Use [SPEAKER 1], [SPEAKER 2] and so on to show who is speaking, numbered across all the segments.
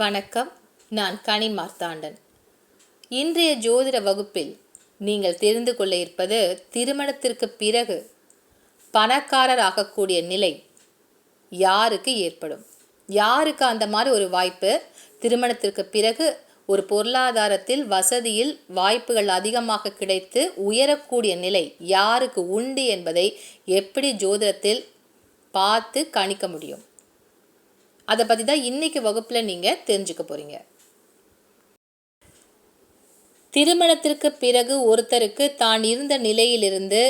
[SPEAKER 1] வணக்கம். நான் கனி மார்த்தாண்டன். இன்றைய ஜோதிட வகுப்பில் நீங்கள் தெரிந்து கொள்ள இருப்பது திருமணத்திற்கு பிறகு பணக்காரர் ஆகக்கூடிய நிலை யாருக்கு ஏற்படும்? யாருக்கு அந்த மாதிரி ஒரு வாய்ப்பு? திருமணத்திற்கு பிறகு ஒரு பொருளாதாரத்தில் வசதியில் வாய்ப்புகள் அதிகமாக கிடைத்து உயரக்கூடிய நிலை யாருக்கு உண்டு என்பதை எப்படி ஜோதிடத்தில் பார்த்து கணிக்க முடியும்? அதை பற்றி தான் இன்றைக்கி வகுப்பில் நீங்கள் தெரிஞ்சுக்க போகிறீங்க திருமணத்திற்கு பிறகு ஒருத்தருக்கு தான் இருந்த நிலையிலிருந்து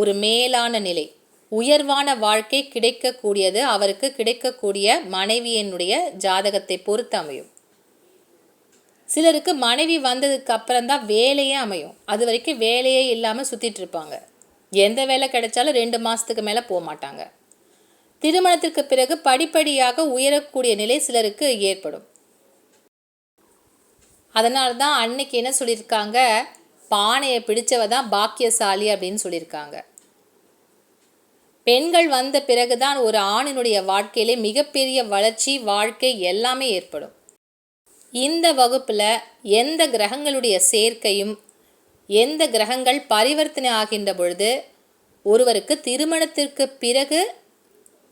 [SPEAKER 1] ஒரு மேலான நிலை உயர்வான வாழ்க்கை கிடைக்கக்கூடியது அவருக்கு கிடைக்கக்கூடிய மனைவியினுடைய ஜாதகத்தை பொறுத்து அமையும். சிலருக்கு மனைவி வந்ததுக்கு அப்புறம் தான் வேலையே அமையும். அது வரைக்கும் வேலையே இல்லாமல் சுற்றிட்டு இருப்பாங்க. எந்த வேலை கிடைச்சாலும் ரெண்டு மாதத்துக்கு மேலே போக மாட்டாங்க. திருமணத்திற்கு பிறகு படிப்படியாக உயரக்கூடிய நிலை சிலருக்கு ஏற்படும். அதனால தான் அன்னைக்கு என்ன சொல்லியிருக்காங்க? பானையை பிடிச்சவ தான் பாக்கியசாலி அப்படின்னு சொல்லியிருக்காங்க. பெண்கள் வந்த பிறகுதான் ஒரு ஆணினுடைய வாழ்க்கையிலே மிகப்பெரிய வளர்ச்சி வாழ்க்கை எல்லாமே ஏற்படும். இந்த வகுப்பில் எந்த கிரகங்களுடைய சேர்க்கையும் எந்த கிரகங்கள் பரிவர்த்தனை ஆகின்ற பொழுது ஒருவருக்கு திருமணத்திற்கு பிறகு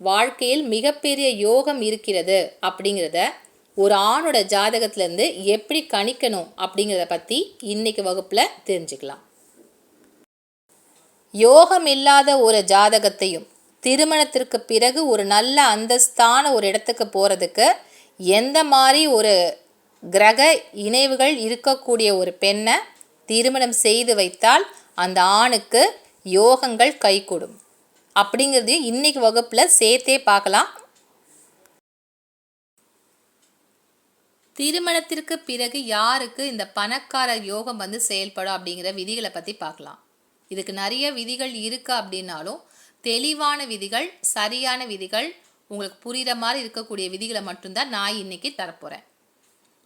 [SPEAKER 1] வாழ்க்கையில் மிகப்பெரிய யோகம் இருக்கிறது அப்படிங்கிறத ஒரு ஆணோட ஜாதகத்திலேருந்து எப்படி கணிக்கணும் அப்படிங்கிறத பற்றி இன்னைக்கு வகுப்பில் தெரிஞ்சுக்கலாம். யோகம் இல்லாத ஒரு ஜாதகத்தையும் திருமணத்திற்கு பிறகு ஒரு நல்ல அந்தஸ்தான ஒரு இடத்துக்கு போகிறதுக்கு எந்த மாதிரி ஒரு கிரக இணைவுகள் இருக்கக்கூடிய ஒரு பெண்ணை திருமணம் செய்து வைத்தால் அந்த ஆணுக்கு யோகங்கள் கைகூடும். அப்படிங்கிறதையும் இன்னைக்கு வகுப்பில் சேர்த்தே பார்க்கலாம். திருமணத்திற்கு பிறகு யாருக்கு இந்த பணக்கார யோகம் வந்து செயல்படும் அப்படிங்கிற விதிகளை பற்றி பார்க்கலாம். இதுக்கு நிறைய விதிகள் இருக்குது அப்படின்னாலும் தெளிவான விதிகள் சரியான விதிகள் உங்களுக்கு புரிகிற மாதிரி இருக்கக்கூடிய விதிகளை மட்டும்தான் நான் இன்னைக்கு தரப்போகிறேன்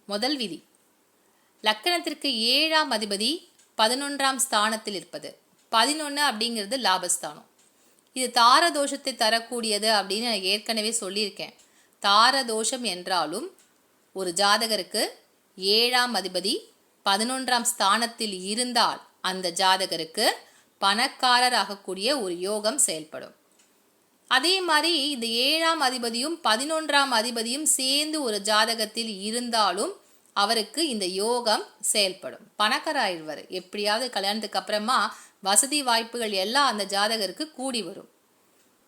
[SPEAKER 1] முதல் விதி லக்கணத்திற்கு ஏழாம் அதிபதி பதினொன்றாம் ஸ்தானத்தில் இருப்பது. பதினொன்று அப்படிங்கிறது லாபஸ்தானம். இது தாரதோஷத்தை தரக்கூடியது அப்படின்னு நான் ஏற்கனவே சொல்லியிருக்கேன். தார தோஷம் என்றாலும் ஒரு ஜாதகருக்கு ஏழாம் அதிபதி பதினொன்றாம் ஸ்தானத்தில் இருந்தால் அந்த ஜாதகருக்கு பணக்காரர் ஆகக்கூடிய ஒரு யோகம் செயல்படும். அதே மாதிரி இந்த ஏழாம் அதிபதியும் பதினொன்றாம் அதிபதியும் சேர்ந்து ஒரு ஜாதகத்தில் இருந்தாலும் அவருக்கு இந்த யோகம் செயல்படும். பணக்காராயிடுவார் எப்படியாவது கல்யாணத்துக்கு அப்புறமா வசதி வாய்ப்புகள் எல்லாம் அந்த ஜாதகருக்கு கூடி வரும்.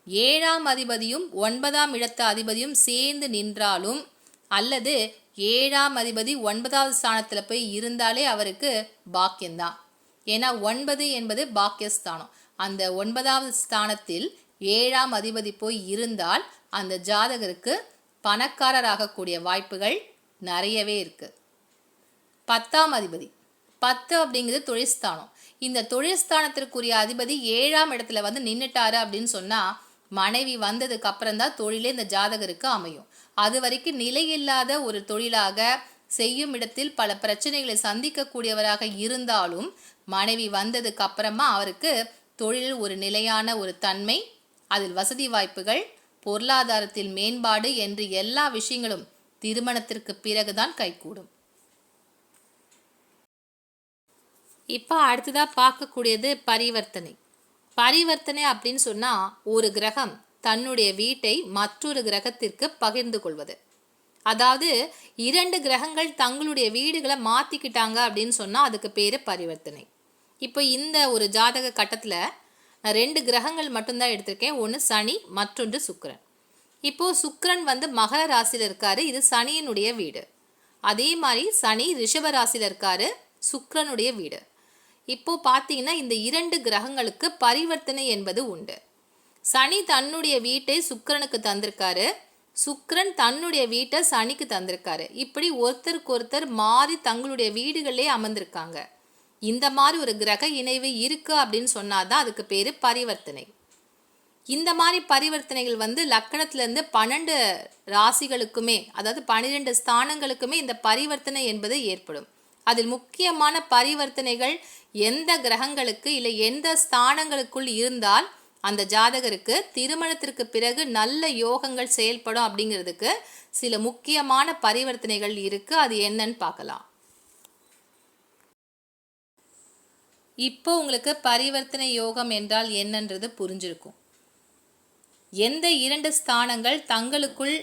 [SPEAKER 1] ஏழாம் அதிபதியும் ஒன்பதாம் இடத்து அதிபதியும் சேர்ந்து நின்றாலும் அல்லது ஏழாம் அதிபதி ஒன்பதாவது ஸ்தானத்தில் போய் இருந்தாலே அவருக்கு பாக்கியம்தான். ஏன்னா ஒன்பது என்பது பாக்கியஸ்தானம். அந்த ஒன்பதாவது ஸ்தானத்தில் ஏழாம் அதிபதி போய் இருந்தால் அந்த ஜாதகருக்கு பணக்காரராகக்கூடிய வாய்ப்புகள் நிறையவே இருக்குது பத்தாம் அதிபதி. பத்து அப்படிங்கிறது தொழில்ஸ்தானம் இந்த தொழில்ஸ்தானத்திற்குரிய அதிபதி ஏழாம் இடத்துல வந்து நின்றுட்டாரு அப்படின்னு சொன்னால் மனைவி வந்ததுக்கு அப்புறம் தான் தொழிலே இந்த ஜாதகருக்கு அமையும். அது வரைக்கும் நிலையில்லாத ஒரு தொழிலாக செய்யும் இடத்தில் பல பிரச்சனைகளை சந்திக்கக்கூடியவராக இருந்தாலும் மனைவி வந்ததுக்கு அப்புறமா அவருக்கு தொழிலில் ஒரு நிலையான ஒரு தன்மை அதில் வசதி வாய்ப்புகள் பொருளாதாரத்தில் மேம்பாடு என்று எல்லா விஷயங்களும் திருமணத்திற்கு பிறகுதான் கைகூடும். இப்போ அடுத்ததாக பார்க்கக்கூடியது பரிவர்த்தனை. பரிவர்த்தனை அப்படின்னு சொன்னால் ஒரு கிரகம் தன்னுடைய வீட்டை மற்றொரு கிரகத்திற்கு பகிர்ந்து கொள்வது. அதாவது இரண்டு கிரகங்கள் தங்களுடைய வீடுகளை மாற்றிக்கிட்டாங்க அப்படின்னு சொன்னால் அதுக்கு பேர் பரிவர்த்தனை. இப்போ இந்த ஒரு ஜாதக கட்டத்தில் நான் ரெண்டு கிரகங்கள் மட்டும்தான் எடுத்திருக்கேன். ஒன்று சனி மற்றொன்று சுக்கரன். இப்போது சுக்கரன் வந்து மகர ராசியில் இருக்காரு. இது சனியினுடைய வீடு. அதே மாதிரி சனி ரிஷப ராசியில் இருக்காரு. சுக்கரனுடைய வீடு. இப்போ பார்த்தீங்கன்னா இந்த இரண்டு கிரகங்களுக்கு பரிவர்த்தனை என்பது உண்டு. சனி தன்னுடைய வீட்டை சுக்கரனுக்கு தந்திருக்காரு. சுக்கிரன் தன்னுடைய வீட்டை சனிக்கு தந்திருக்காரு. இப்படி ஒருத்தருக்கு ஒருத்தர் மாறி தங்களுடைய வீடுகளே அமர்ந்திருக்காங்க. இந்த மாதிரி ஒரு கிரக இணைவு இருக்கு அப்படின்னு சொன்னாதான் அதுக்கு பேர் பரிவர்த்தனை. இந்த மாதிரி பரிவர்த்தனைகள் வந்து லக்கணத்திலேருந்து பன்னெண்டு ராசிகளுக்குமே அதாவது பன்னிரெண்டு ஸ்தானங்களுக்குமே இந்த பரிவர்த்தனை என்பது ஏற்படும். அதில் முக்கியமான பரிவர்த்தனைகள் எந்த கிரகங்களுக்கு இல்லை எந்த ஸ்தானங்களுக்குள் இருந்தால் அந்த ஜாதகருக்கு திருமணத்திற்கு பிறகு நல்ல யோகங்கள் செயல்படும் அப்படிங்கிறதுக்கு சில முக்கியமான பரிவர்த்தனைகள் இருக்கு. அது என்னன்னு பார்க்கலாம். இப்போ உங்களுக்கு பரிவர்த்தனை யோகம் என்றால் என்னன்றது புரிஞ்சிருக்கும். எந்த இரண்டு ஸ்தானங்கள் தங்களுக்குள்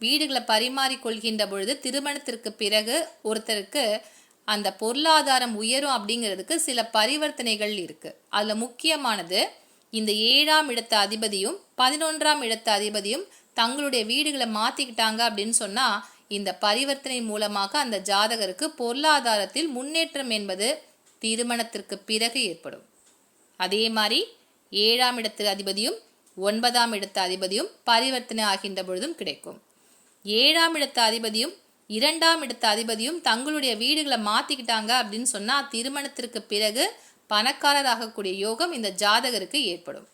[SPEAKER 1] வீடுகளை பரிமாறிக்கொள்கின்ற பொழுது திருமணத்திற்கு பிறகு ஒருத்தருக்கு அந்த பொருளாதாரம் உயரும் அப்படிங்கிறதுக்கு சில பரிவர்த்தனைகள் இருக்கு. அதில் முக்கியமானது இந்த ஏழாம் இடத்த அதிபதியும் பதினொன்றாம் இடத்த அதிபதியும் தங்களுடைய வீடுகளை மாற்றிக்கிட்டாங்க அப்படின்னு சொன்னால் இந்த பரிவர்த்தனை மூலமாக அந்த ஜாதகருக்கு பொருளாதாரத்தில் முன்னேற்றம் என்பது திருமணத்திற்கு பிறகு ஏற்படும். அதே மாதிரி ஏழாம் இடத்து அதிபதியும் ஒன்பதாம் இடத்து அதிபதியும் பரிவர்த்தனை ஆகின்ற பொழுதும் கிடைக்கும். ஏழாம் இடத்து அதிபதியும் இரண்டாம் இடத்த அதிபதியும் தங்களுடைய வீடுகளை மாற்றிக்கிட்டாங்க அப்படின்னு சொன்னால் திருமணத்திற்கு பிறகு பணக்காரராகக்கூடிய யோகம் இந்த ஜாதகருக்கு ஏற்படும்.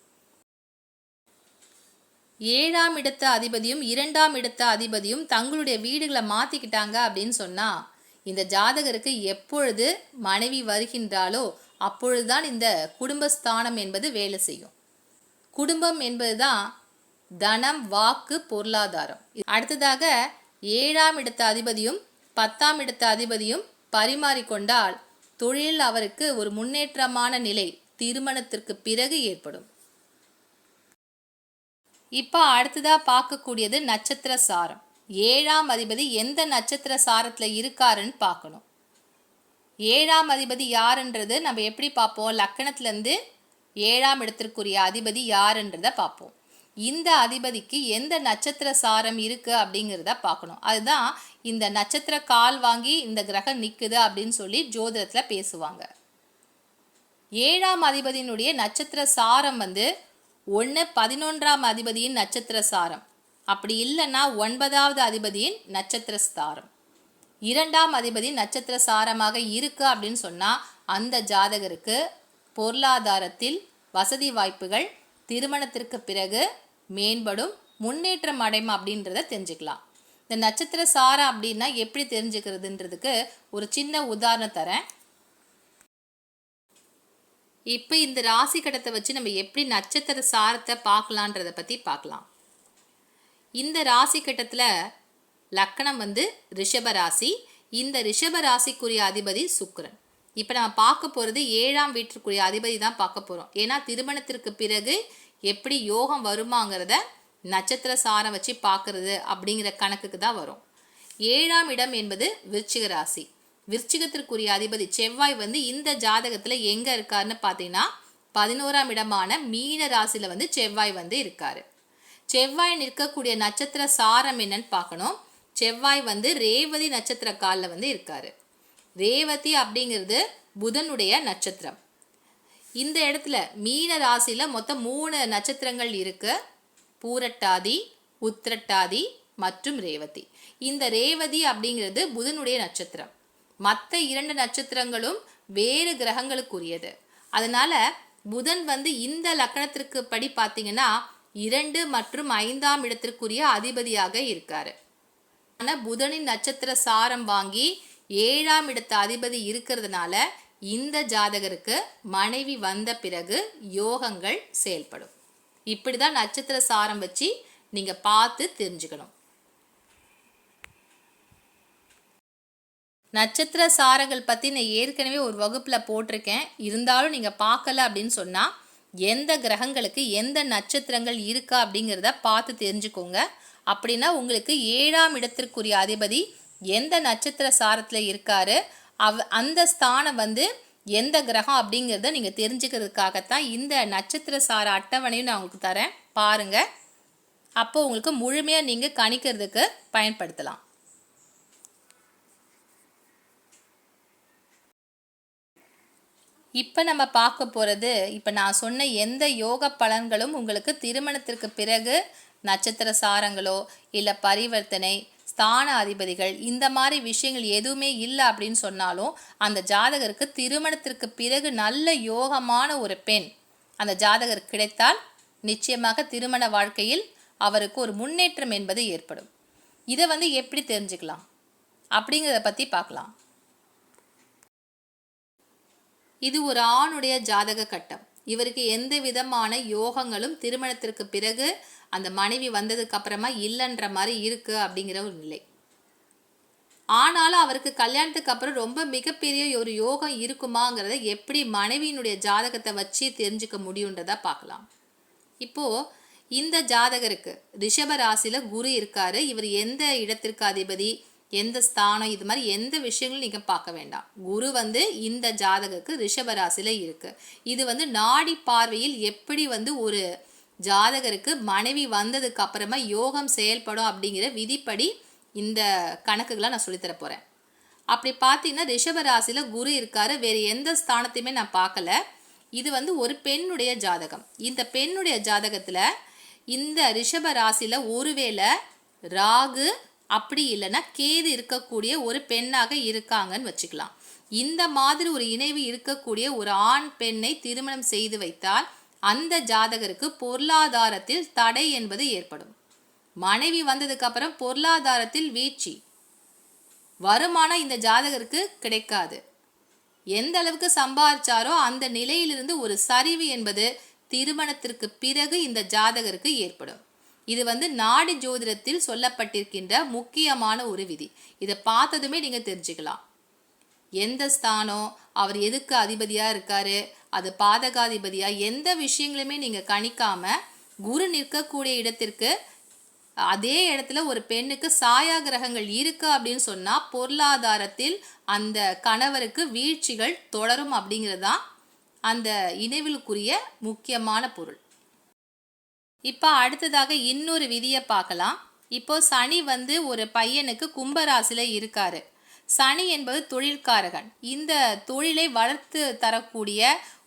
[SPEAKER 1] ஏழாம் இடத்த அதிபதியும் இரண்டாம் இடத்த அதிபதியும் தங்களுடைய வீடுகளை மாற்றிக்கிட்டாங்க அப்படின்னு சொன்னால் இந்த ஜாதகருக்கு எப்பொழுது மனைவி வருகின்றாலோ அப்பொழுதுதான் இந்த குடும்பஸ்தானம் என்பது வேலை செய்யும். குடும்பம் என்பதுதான் தனம் வாக்கு பொருளாதாரம். அடுத்ததாக ஏழாம் இடத்த அதிபதியும் பத்தாம் இடத்த அதிபதியும் பரிமாறிக்கொண்டால் தொழில் அவருக்கு ஒரு முன்னேற்றமான நிலை திருமணத்திற்கு பிறகு ஏற்படும். இப்போ அடுத்ததா பார்க்கக்கூடியது நட்சத்திர சாரம். ஏழாம் அதிபதி எந்த நட்சத்திர சாரத்தில் இருக்காருன்னு பார்க்கணும். ஏழாம் அதிபதி யாருன்றது நம்ம எப்படி பார்ப்போம்? லக்கணத்துலேருந்து ஏழாம் இடத்திற்குரிய அதிபதி யாருன்றதை பார்ப்போம். இந்த அதிபதிக்கு எந்த நட்சத்திர சாரம் இருக்கு அப்படிங்கிறத பார்க்கணும். அதுதான் இந்த நட்சத்திர கால் வாங்கி இந்த கிரகம் நிற்குது அப்படின்னு சொல்லி ஜோதிடத்தில் பேசுவாங்க. ஏழாம் அதிபதியினுடைய நட்சத்திர சாரம் வந்து ஒன்று பதினொன்றாம் அதிபதியின் நட்சத்திர சாரம். அப்படி இல்லைன்னா ஒன்பதாவது அதிபதியின் நட்சத்திர சாரம். இரண்டாம் அதிபதி நட்சத்திர சாரமாக இருக்கு அப்படின்னு சொன்னால் அந்த ஜாதகருக்கு பொருளாதாரத்தில் வசதி வாய்ப்புகள் திருமணத்திற்கு பிறகு மேம்படும் முன்னேற்றம் அடையும் அப்படின்றத தெரிஞ்சுக்கலாம். இந்த நட்சத்திர சாரம் அப்படின்னா எப்படி தெரிஞ்சுக்கிறதுன்றதுக்கு ஒரு சின்ன உதாரணம் தரேன். இப்போ இந்த ராசி கடத்தை வச்சு நம்ம எப்படி நட்சத்திர சாரத்தை பார்க்கலான்றதை பற்றி பார்க்கலாம். இந்த ராசி கட்டத்தில் லக்கணம் வந்து ரிஷப ராசி. இந்த ரிஷப ராசிக்குரிய அதிபதி சுக்கரன். இப்போ நம்ம பார்க்க போகிறது ஏழாம் வீட்டிற்குரிய அதிபதி தான் பார்க்க போகிறோம் ஏன்னா திருமணத்திற்கு பிறகு எப்படி யோகம் வருமாங்கிறத நட்சத்திர சாரம் வச்சு பார்க்கறது அப்படிங்கிற கணக்குக்கு தான் வரும். ஏழாம் இடம் என்பது விருச்சிக ராசி. விருச்சிகத்திற்குரிய அதிபதி செவ்வாய் வந்து இந்த ஜாதகத்தில் எங்கே இருக்காருன்னு பார்த்தீங்கன்னா பதினோராம் இடமான மீன ராசியில் வந்து செவ்வாய் வந்து இருக்காரு. செவ்வாய் நிற்கக்கூடிய நட்சத்திர சாரம் என்னன்னு பார்க்கணும். செவ்வாய் வந்து ரேவதி நட்சத்திர காலில் வந்து இருக்காரு. ரேவதி அப்படிங்கிறது புதனுடைய நட்சத்திரம். இந்த இடத்துல மீன ராசியில் மொத்தம் மூணு நட்சத்திரங்கள் இருக்கு. பூரட்டாதி உத்திரட்டாதி மற்றும் ரேவதி. இந்த ரேவதி அப்படிங்கிறது புதனுடைய நட்சத்திரம். மற்ற இரண்டு நட்சத்திரங்களும் வேறு கிரகங்களுக்குரியது. அதனால புதன் வந்து இந்த லக்கணத்திற்கு படி பார்த்தீங்கன்னா இரண்டு மற்றும் ஐந்தாம் இடத்திற்குரிய அதிபதியாக இருக்காரு. ஆனால் புதனின் நட்சத்திர சாரம் வாங்கி ஏழாம் இடத்து அதிபதி இருக்கிறதுனால இந்த ஜாதகருக்கு மனைவி வந்த பிறகு யோகங்கள் செயல்படும். இப்படி தான் நட்சத்திர சாரம் வச்சு நீங்கள் பார்த்து தெரிஞ்சுக்கணும். நட்சத்திர சாரங்கள் பற்றி நான் ஏற்கனவே ஒரு வகுப்பில் போட்டிருக்கேன். இருந்தாலும் நீங்கள் பார்க்கல அப்படின்னு சொன்னால் எந்த கிரகங்களுக்கு எந்த நட்சத்திரங்கள் இருக்கா அப்படிங்கிறத பார்த்து தெரிஞ்சுக்கோங்க. அப்படின்னா உங்களுக்கு ஏழாம் இடத்திற்குரிய அதிபதி எந்த நட்சத்திர சாரத்தில் இருக்காரு? அவ் அந்த ஸ்தானம் வந்து எந்த கிரகம் அப்படிங்கிறத நீங்கள் தெரிஞ்சுக்கிறதுக்காகத்தான் இந்த நட்சத்திர சார அட்டவணையும் நான் உங்களுக்கு தரேன். பாருங்கள் அப்போ உங்களுக்கு முழுமையாக நீங்கள் கணிக்கிறதுக்கு பயன்படுத்தலாம். இப்போ நம்ம பார்க்க போகிறது இப்போ நான் சொன்ன எந்த யோக பலன்களும் உங்களுக்கு திருமணத்திற்கு பிறகு நட்சத்திர சாரங்களோ இல்லை பரிவர்த்தனை ஸ்தான அதிபதிகள் இந்த மாதிரி விஷயங்கள் எதுவுமே இல்லை அப்படின்னு சொன்னாலும் அந்த ஜாதகருக்கு திருமணத்திற்கு பிறகு நல்ல யோகமான ஒரு பெண் அந்த ஜாதகர் கிடைத்தால் நிச்சயமாக திருமண வாழ்க்கையில் அவருக்கு ஒரு முன்னேற்றம் என்பது ஏற்படும். இதை வந்து எப்படி தெரிஞ்சுக்கலாம்? அப்படிங்கிறத பற்றி பார்க்கலாம். இது ஒரு ஆணுடைய ஜாதக கட்டம். இவருக்கு எந்த விதமான யோகங்களும் திருமணத்திற்கு பிறகு அந்த மனைவி வந்ததுக்கு அப்புறமா இல்லைன்ற மாதிரி இருக்கு அப்படிங்கிற ஒரு நிலை. ஆனாலும் அவருக்கு கல்யாணத்துக்கு அப்புறம் ரொம்ப மிகப்பெரிய ஒரு யோகம் இருக்குமாங்கிறத எப்படி மனைவியினுடைய ஜாதகத்தை வச்சு தெரிஞ்சுக்க முடியுன்றதா பார்க்கலாம். இப்போ இந்த ஜாதகருக்கு ரிஷப ராசியில் குரு இருக்காரு. இவர் எந்த இடத்திற்கு அதிபதி எந்த ஸ்தானம் இது மாதிரி எந்த விஷயங்களும் நீங்கள் பார்க்க வேண்டாம். குரு வந்து இந்த ஜாதகருக்கு ரிஷப ராசியில் இருக்கு. இது வந்து நாடி பார்வையில் எப்படி வந்து ஒரு ஜாதகருக்கு மனைவி வந்ததுக்கு அப்புறமா யோகம் செயல்படும் அப்படிங்கிற விதிப்படி இந்த கணக்குகளை நான் சொல்லித்தர போகிறேன் அப்படி பார்த்தீங்கன்னா ரிஷப ராசியில் குரு இருக்காரு. வேறு எந்த ஸ்தானத்தையுமே நான் பார்க்கல. இது வந்து ஒரு பெண்ணுடைய ஜாதகம். இந்த பெண்ணுடைய ஜாதகத்தில் இந்த ரிஷப ராசியில் ஒருவேளை ராகு அப்படி இல்லைன்னா கேது இருக்கக்கூடிய ஒரு பெண்ணாக இருக்காங்கன்னு வச்சுக்கலாம். இந்த மாதிரி ஒரு இணைவு இருக்கக்கூடிய ஒரு ஆண் பெண்ணை திருமணம் செய்து வைத்தால் அந்த ஜாதகருக்கு பொருளாதாரத்தில் தடை என்பது ஏற்படும். மனைவி வந்ததுக்கு அப்புறம் பொருளாதாரத்தில் வீழ்ச்சி. வருமானம் இந்த ஜாதகருக்கு கிடைக்காது. எந்த அளவுக்கு சம்பாதிச்சாரோ அந்த நிலையிலிருந்து ஒரு சரிவு என்பது திருமணத்திற்கு பிறகு இந்த ஜாதகருக்கு ஏற்படும். இது வந்து நாடி ஜோதிடத்தில் சொல்லப்பட்டிருக்கின்ற முக்கியமான ஒரு விதி. இதை பார்த்ததுமே நீங்கள் தெரிஞ்சுக்கலாம். எந்த ஸ்தானம் அவர் எதுக்கு அதிபதியாக இருக்காரு அது பாதகாதிபதியாக எந்த விஷயங்களுமே நீங்கள் கணிக்காமல் குரு நிற்கக்கூடிய இடத்திற்கு அதே இடத்துல ஒரு பெண்ணுக்கு சாயா கிரகங்கள் இருக்கு அப்படின்னு சொன்னால் பொருளாதாரத்தில் அந்த கணவருக்கு வீழ்ச்சிகள் தொடரும் அப்படிங்கிறது தான் அந்த இணைவிலுக்குரிய முக்கியமான பொருள். இப்போ அடுத்ததாக இன்னொரு விதியை பார்க்கலாம். இப்போ சனி வந்து ஒரு பையனுக்கு கும்பராசில இருக்காரு. சனி என்பது தொழில்காரகன். இந்த தொழிலை வளர்த்து தரக்கூடிய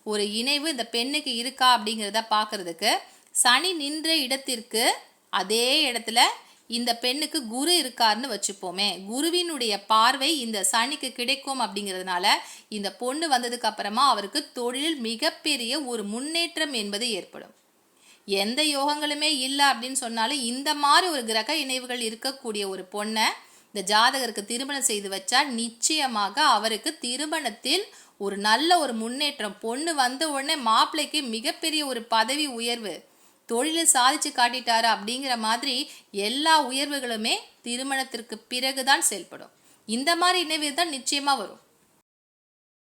[SPEAKER 1] ஒரு இணைவு இந்த பெண்ணுக்கு இருக்கா அப்படிங்கிறத பார்க்கறதுக்கு சனி நின்ற இடத்திற்கு அதே இடத்துல இந்த பெண்ணுக்கு குரு இருக்காருன்னு வச்சுப்போமே. குருவினுடைய பார்வை இந்த சனிக்கு கிடைக்கும் அப்படிங்கிறதுனால இந்த பொண்ணு வந்ததுக்கு அப்புறமா அவருக்கு தொழில் மிகப்பெரிய ஒரு முன்னேற்றம் என்பது ஏற்படும். எந்த யோகங்களுமே இல்லை அப்படின்னு சொன்னாலும் இந்த மாதிரி ஒரு கிரக இணைவுகள் இருக்கக்கூடிய ஒரு பொண்ணை இந்த ஜாதகருக்கு திருமணம் செய்து வச்சா நிச்சயமாக அவருக்கு திருமணத்தில் ஒரு நல்ல ஒரு முன்னேற்றம். பொண்ணு வந்த உடனே மாப்பிள்ளைக்கு மிகப்பெரிய ஒரு பதவி உயர்வு. தொழிலை சாதிச்சு காட்டிட்டாரு அப்படிங்கிற மாதிரி எல்லா உயர்வுகளுமே திருமணத்திற்கு பிறகுதான் செயல்படும். இந்த மாதிரி இணைவு தான் நிச்சயமா வரும்.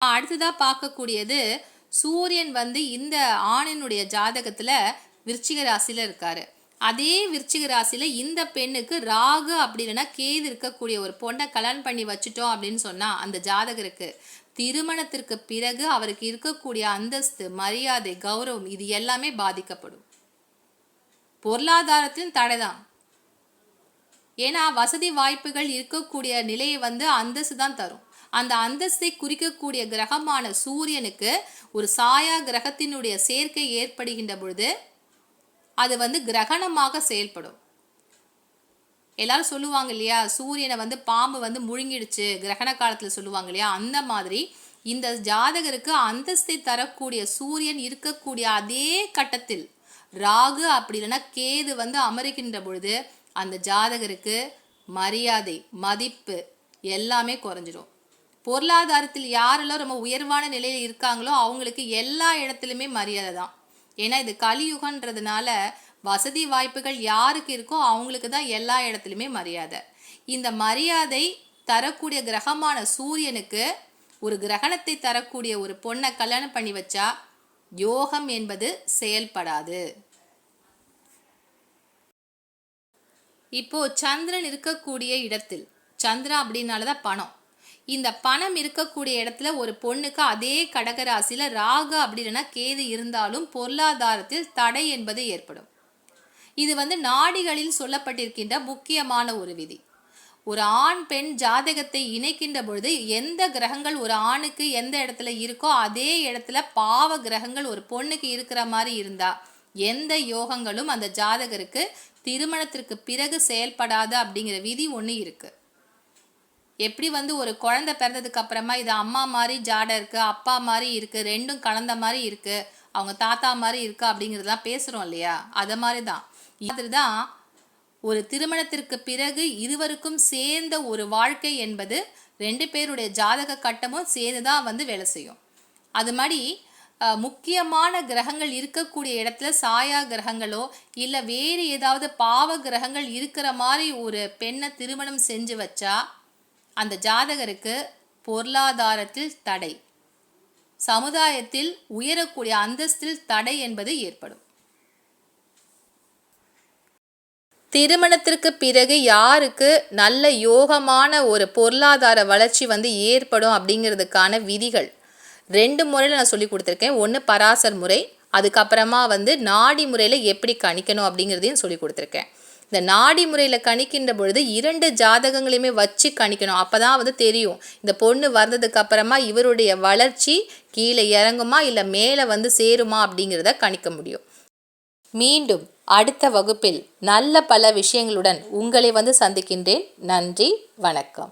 [SPEAKER 1] அடுத்ததா பார்க்கக்கூடியது சூரியன் வந்து இந்த ஆணினுடைய ஜாதகத்துல விருச்சிக ராசியில் இருக்காரு. அதே விருச்சிக ராசியில இந்த பெண்ணுக்கு ராகு அப்படி இல்லைன்னா கேது இருக்கக்கூடிய ஒரு பொண்ணை கல்யாணம் பண்ணி வச்சுட்டோம் அப்படின்னு சொன்னா அந்த ஜாதகருக்கு திருமணத்திற்கு பிறகு அவருக்கு இருக்கக்கூடிய அந்தஸ்து மரியாதை கௌரவம் இது எல்லாமே பாதிக்கப்படும். பொருளாதாரத்திலும் தடைதான். ஏன்னா வசதி வாய்ப்புகள் இருக்கக்கூடிய நிலையை வந்து அந்தஸ்து தான் தரும். அந்த அந்தஸ்தை குறிக்கக்கூடிய கிரகமான சூரியனுக்கு ஒரு சாயா கிரகத்தினுடைய சேர்க்கை ஏற்படுகின்ற பொழுது அது வந்து கிரகணமாக செயல்படும். எல்லாரும் சொல்லுவாங்க இல்லையா சூரியனை வந்து பாம்பு வந்து முழுங்கிடுச்சு கிரகண காலத்தில் சொல்லுவாங்க இல்லையா அந்த மாதிரி இந்த ஜாதகருக்கு அந்தஸ்தை தரக்கூடிய சூரியன் இருக்கக்கூடிய அதே கட்டத்தில் ராகு அப்படி இல்லைன்னா கேது வந்து அமருகின்ற பொழுது அந்த ஜாதகருக்கு மரியாதை மதிப்பு எல்லாமே குறைஞ்சிடும் பொருளாதாரத்தில் யாரெல்லாம் ரொம்ப உயர்வான நிலையில் இருக்காங்களோ அவங்களுக்கு எல்லா இடத்துலையுமே மரியாதை தான். ஏன்னா இது கலியுகன்றதுனால வசதி வாய்ப்புகள் யாருக்கு இருக்கோ அவங்களுக்கு தான் எல்லா இடத்துலையுமே மரியாதை. இந்த மரியாதை தரக்கூடிய கிரகமான சூரியனுக்கு ஒரு கிரகணத்தை தரக்கூடிய ஒரு பொண்ணை கல்யாணம் பண்ணி வச்சா யோகம் என்பது செயல்படாது. இப்போ சந்திரன் இருக்கக்கூடிய இடத்தில் சந்திரன் அப்படின்னாலதான் பணம். இந்த பணம் இருக்கக்கூடிய இடத்துல ஒரு பொண்ணுக்கு அதே கடகராசியில் ராகு அப்படி இல்லைன்னா கேது இருந்தாலும் பொருளாதாரத்தில் தடை என்பது ஏற்படும். இது வந்து நாடிகளில் சொல்லப்பட்டிருக்கின்ற முக்கியமான ஒரு விதி. ஒரு ஆண் பெண் ஜாதகத்தை இணைக்கின்ற பொழுது எந்த கிரகங்கள் ஒரு ஆணுக்கு எந்த இடத்துல இருக்கோ அதே இடத்துல பாவ கிரகங்கள் ஒரு பொண்ணுக்கு இருக்கிற மாதிரி இருந்தா எந்த யோகங்களும் அந்த ஜாதகருக்கு திருமணத்திற்கு பிறகு செயல்படாது அப்படிங்கிற விதி ஒன்று இருக்கு. எப்படி வந்து ஒரு குழந்தை பிறந்ததுக்கு அப்புறமா இது அம்மா மாதிரி ஜாடை இருக்கு அப்பா மாதிரி இருக்கு ரெண்டும் கலந்த மாதிரி இருக்கு அவங்க தாத்தா மாதிரி இருக்கு அப்படிங்கிறதெல்லாம் பேசுகிறோம் இல்லையா? அதை மாதிரி தான். இதுதான் ஒரு திருமணத்திற்கு பிறகு இருவருக்கும் சேர்ந்த ஒரு வாழ்க்கை என்பது ரெண்டு பேருடைய ஜாதக கட்டமும் சேர்ந்து தான் வந்து வேலை செய்யும். அது மாதிரி முக்கியமான கிரகங்கள் இருக்கக்கூடிய இடத்துல சாயா கிரகங்களோ இல்லை வேறு ஏதாவது பாவ கிரகங்கள் இருக்கிற மாதிரி ஒரு பெண்ணை திருமணம் செஞ்சு வச்சா அந்த ஜாதகருக்கு பொருளாதாரத்தில் தடை. சமுதாயத்தில் உயரக்கூடிய அந்தஸ்தில் தடை என்பது ஏற்படும். திருமணத்திற்கு பிறகு யாருக்கு நல்ல யோகமான ஒரு பொருளாதார வளர்ச்சி வந்து ஏற்படும் அப்படிங்கிறதுக்கான விதிகள்? ரெண்டு முறையில் நான் சொல்லி கொடுத்துருக்கேன். ஒன்று பராசர் முறை அதுக்கப்புறமா வந்து நாடி முறையில் எப்படி கணிக்கணும் அப்படிங்கிறதையும் சொல்லி கொடுத்துருக்கேன். இந்த நாடி முறையில் கணிக்கின்ற பொழுது இரண்டு ஜாதகங்களையுமே வச்சு கணிக்கணும். அப்போ தான் வந்து தெரியும். இந்த பொண்ணு வந்ததுக்கு அப்புறமா இவருடைய வளர்ச்சி கீழே இறங்குமா இல்லை மேலே வந்து சேருமா அப்படிங்கிறத கணிக்க முடியும். மீண்டும் அடுத்த வகுப்பில் நல்ல பல விஷயங்களுடன் உங்களை வந்து சந்திக்கின்றேன். நன்றி வணக்கம்.